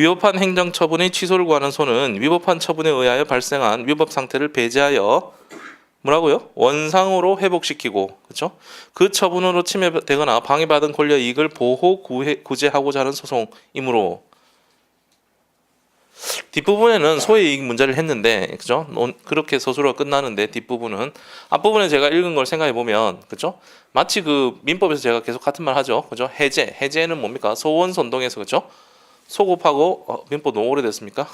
위법한 행정 처분의 취소를 구하는 소는 위법한 처분에 의하여 발생한 위법 상태를 배제하여 뭐라고요? 원상으로 회복시키고 그렇죠? 그 처분으로 침해되거나 방해받은 권리와 이익을 보호 구해, 구제하고자 하는 소송이므로 뒷부분에는 소의 이익 문제를 했는데 그죠? 논- 그렇게 서술가 끝나는데 뒷부분은 앞부분에 제가 읽은 걸 생각해 보면 그죠? 마치 그 민법에서 제가 계속 같은 말 하죠. 그죠? 해제. 해제는 뭡니까? 소원 선동에서 그죠? 소급하고 어, 민법 너무 오래됐습니까?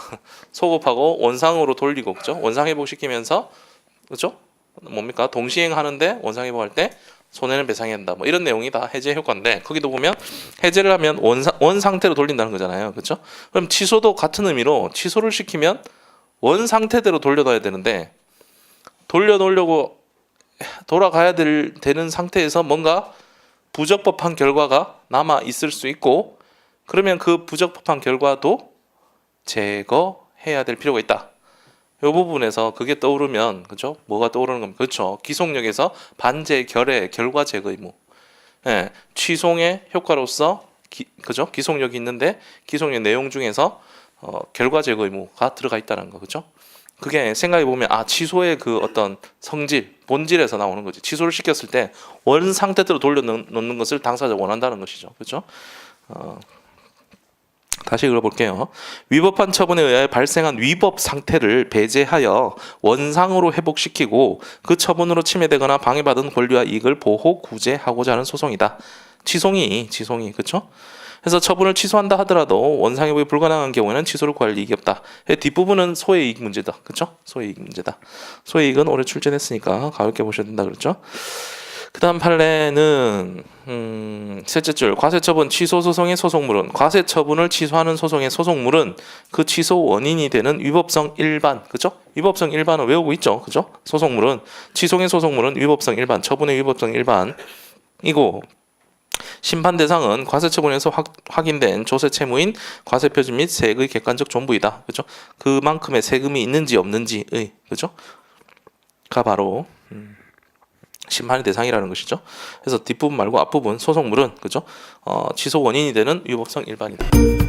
소급하고 원상으로 돌리고 그죠? 원상 회복시키면서 그죠? 뭡니까? 동시행하는데 원상 회복할 때 손해는 배상해야 한다. 뭐 이런 내용이 다 해제 효과인데 거기도 보면 해제를 하면 원상 원 상태로 돌린다는 거잖아요. 그렇죠? 그럼 취소도 같은 의미로 취소를 시키면 원 상태대로 돌려놔야 되는데 돌려놓으려고 돌아가야 될 되는 상태에서 뭔가 부적법한 결과가 남아 있을 수 있고 그러면 그 부적법한 결과도 제거해야 될 필요가 있다. 이 부분에서 그게 떠오르면 그죠? 뭐가 떠오르는 겁니까? 그렇죠. 기속력에서 반제 결의 결과 제거 의무. 예, 취송의 효과로서 기, 그죠? 기속력이 있는데 기속력 내용 중에서 어, 결과 제거 의무가 들어가 있다는 거 그죠? 그게 생각해 보면 아 취소의 그 어떤 성질 본질에서 나오는 거지 취소를 시켰을 때 원 상태대로 돌려 놓는 것을 당사자가 원한다는 것이죠 그렇죠? 어, 다시 읽어볼게요. 위법한 처분에 의하여 발생한 위법 상태를 배제하여 원상으로 회복시키고 그 처분으로 침해되거나 방해받은 권리와 이익을 보호 구제하고자 하는 소송이다. 취송이 취송이 그렇죠? 그래서 처분을 취소한다 하더라도 원상 회복이 불가능한 경우에는 취소를 구할 이익이 없다. 뒷부분은 소의 이익 문제다. 그렇죠? 소의 이익 문제다. 소의 이익은 올해 출제됐으니까 가볍게 보셔야 된다 그랬죠? 그 다음 판례는 음, 셋째 줄 과세처분 취소 소송의 소송물은 과세처분을 취소하는 소송의 소송물은 그 취소 원인이 되는 위법성 일반 그죠? 위법성 일반은 외우고 있죠, 그죠? 소송물은 취소의 소송물은 위법성 일반 처분의 위법성 일반이고 심판 대상은 과세처분에서 확, 확인된 조세 채무인 과세 표준 및 세액의 객관적 존부이다, 그죠? 그만큼의 세금이 있는지 없는지의 그죠? 가 바로 심판의 대상이라는 것이죠. 그래서 뒷부분 말고 앞부분 소송물은 그죠? 어, 취소 원인이 되는 위법성 일반이다.